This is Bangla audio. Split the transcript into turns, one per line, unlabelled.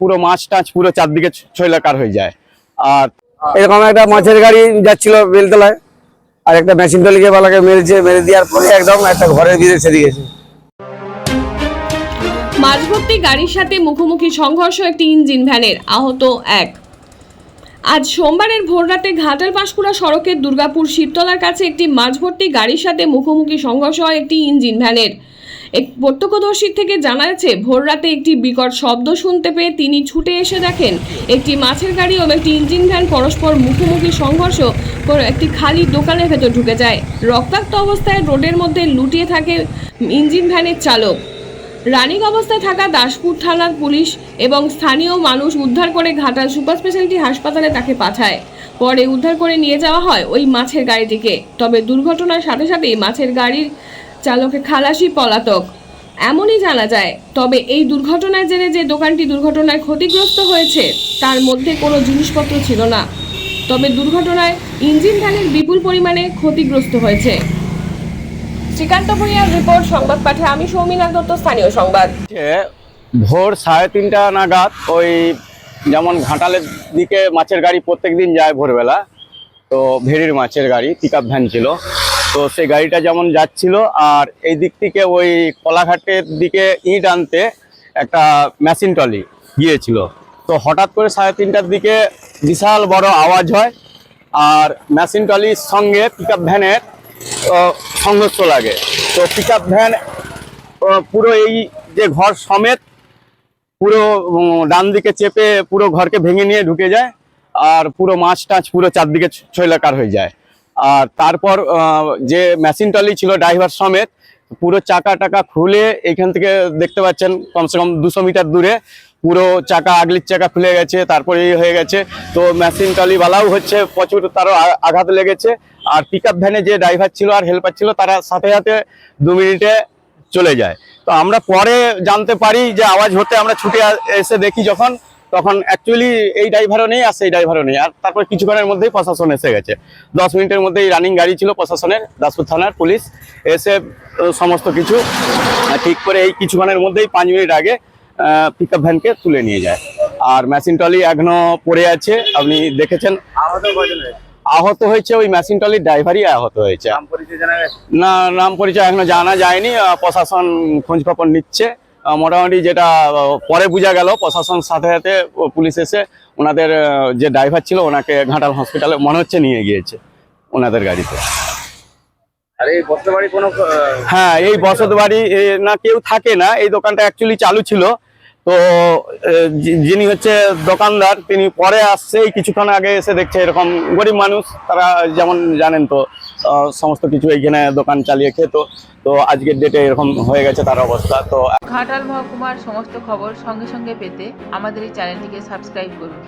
পুরো মাছ টাছ পুরো চারদিকে ছয়লাকার হয়ে যায়। আর
এরকম একটা মাছের গাড়ি যাচ্ছিল বেলতলায় আর একটা মেশিন টলিকে বালাকে মেরেছে মেরে দেওয়ার পরে একদম একটা ঘরের ভিতরে ছেড়ে গেছে।
মাঝভর্তি গাড়ির সাথে মুখোমুখি সংঘর্ষ একটি ইঞ্জিন ভ্যানের আহত এক। আজ সোমবারের ভোররাতে ঘাটাল পাঁশকুড়া সড়কের দুর্গাপুর শিবতলার কাছে একটি মাঝভর্তি গাড়ির সাথে মুখোমুখি সংঘর্ষ হয় একটি ইঞ্জিন ভ্যানের। এক প্রত্যক্ষদর্শীর থেকে জানা যাচ্ছে ভোররাতে একটি বিকট শব্দ শুনতে পেয়ে তিনি ছুটে এসে দেখেন, একটি মাছের গাড়ি ও একটি ইঞ্জিন ভ্যান পরস্পর মুখোমুখি সংঘর্ষ করে একটি খালি দোকানের ভেতর ঢুকে যায়। রক্তাক্ত অবস্থায় রোডের মধ্যে লুটিয়ে থাকে ইঞ্জিন ভ্যানের চালক। রানিং অবস্থায় থাকা দাসপুর থানার পুলিশ এবং স্থানীয় মানুষ উদ্ধার করে ঘাটাল সুপার স্পেশালিটি হাসপাতালে তাকে পাঠায়। পরে উদ্ধার করে নিয়ে যাওয়া হয় ওই মাছের গাড়িটিকে। তবে দুর্ঘটনার সাথে সাথেই মাছের গাড়ির চালকে খালাসি পলাতক। এমনই জানা যায়, তবে এই দুর্ঘটনায় জেনে যে দোকানটি দুর্ঘটনায় ক্ষতিগ্রস্ত হয়েছে, তার মধ্যে কোনো জিনিসপত্র ছিল না। তবে দুর্ঘটনায় ইঞ্জিন ভ্যানের বিপুল পরিমাণে ক্ষতিগ্রস্ত হয়েছে। শ্রীকান্ত ভূঁইয়ার রিপোর্ট, সংবাদ পাঠে আমি সৌমিনাথ দত্ত, স্থানীয় সংবাদ।
ভোর সাড়ে তিনটা নাগাদ, ওই যেমন ঘাটালের দিকে মাছের গাড়ি প্রত্যেক দিন যায় ভোরবেলা, তো ভেড়ির মাছের গাড়ি পিক ভ্যান ছিল। তো সেই গাড়িটা যেমন যাচ্ছিল, আর এই দিক থেকে ওই কলাঘাটের দিকে ইট আনতে একটা মেশিন টলি গিয়েছিল। তো হঠাৎ করে সাড়ে তিনটার দিকে বিশাল বড় আওয়াজ হয়, আর মেশিন টলির সঙ্গে পিক আপ ভ্যানের সংঘর্ষ লাগে। তো পিক আপ ভ্যান পুরো এই যে ঘর সমেত পুরো ডান দিকে চেপে পুরো ঘরকে ভেঙে নিয়ে ঢুকে যায়, আর পুরো মাছ টাছ পুরো চারদিকে ছয়লাকার হয়ে যায়। আর তারপর যে মেশিন টলি ছিল ড্রাইভার সমেত, পুরো চাকা টাকা খুলে এখান থেকে দেখতে পাচ্ছেন, কমসে কম দুশো মিটার দূরে, পুরো চাকা, আগলির চাকা খুলে গেছে তারপরে এই হয়ে গেছে। তো মেশিন টলিওয়ালাও হচ্ছে, প্রচুর তারও আঘাত লেগেছে। আর পিক ভ্যানে যে ড্রাইভার ছিল আর হেল্পার ছিল, তারা সাথে সাথে দু মিনিটে চলে যায়। তো আমরা পরে জানতে পারি যে আওয়াজ হতে আমরা ছুটে এসে দেখি যখন তখন অ্যাকচুয়ালি এই ড্রাইভারও নেই আর সেই ড্রাইভারও নেই। আর তারপর কিছুক্ষণের মধ্যেই প্রশাসন এসে গেছে। দশ মিনিটের মধ্যেই রানিং গাড়ি ছিল প্রশাসনের দাসপুর থানার পুলিশ এসে সমস্ত কিছু ঠিক করে এই কিছুক্ষণের মধ্যেই পাঁচ মিনিট আগে পিক আপ ভ্যানকে তুলে নিয়ে যায়। আর মেশিন টলি এখনও পড়ে আছে আপনি দেখেছেন? আহত হয়েছে? ওই মেশিন টলির ড্রাইভারই আহত হয়েছে। না নাম পরিচয় এখনও জানা যায়নি প্রশাসন খোঁজ খবর নিচ্ছে। মোটামুটি যেটা পরে বোঝা গেল প্রশাসন সাথে সাথে পুলিশ এসে ওনাদের যে ড্রাইভার ছিল ওনাকে ঘাটাল হসপিটালে মনে হচ্ছে নিয়ে গিয়েছে ওনাদের গাড়িতে। হ্যাঁ এই বসত বাড়ি না কেউ থাকে না। এই দোকানটা অ্যাকচুয়ালি চালু ছিল। তো যিনি হচ্ছে দোকানদার তিনি পরে আসছে। এই কিছুক্ষণ আগে এসে দেখছে এরকম গরিব মানুষ তারা যেমন জানেন তো সমস্ত কিছু এইখানে দোকান চালিয়ে খেত তো আজকের ডেটে এরকম হয়ে গেছে তার অবস্থা, তো
ঘাটাল মহকুমার সমস্ত খবর সঙ্গে সঙ্গে পেতে আমাদের এই চ্যানেলটিকে সাবস্ক্রাইব করুন।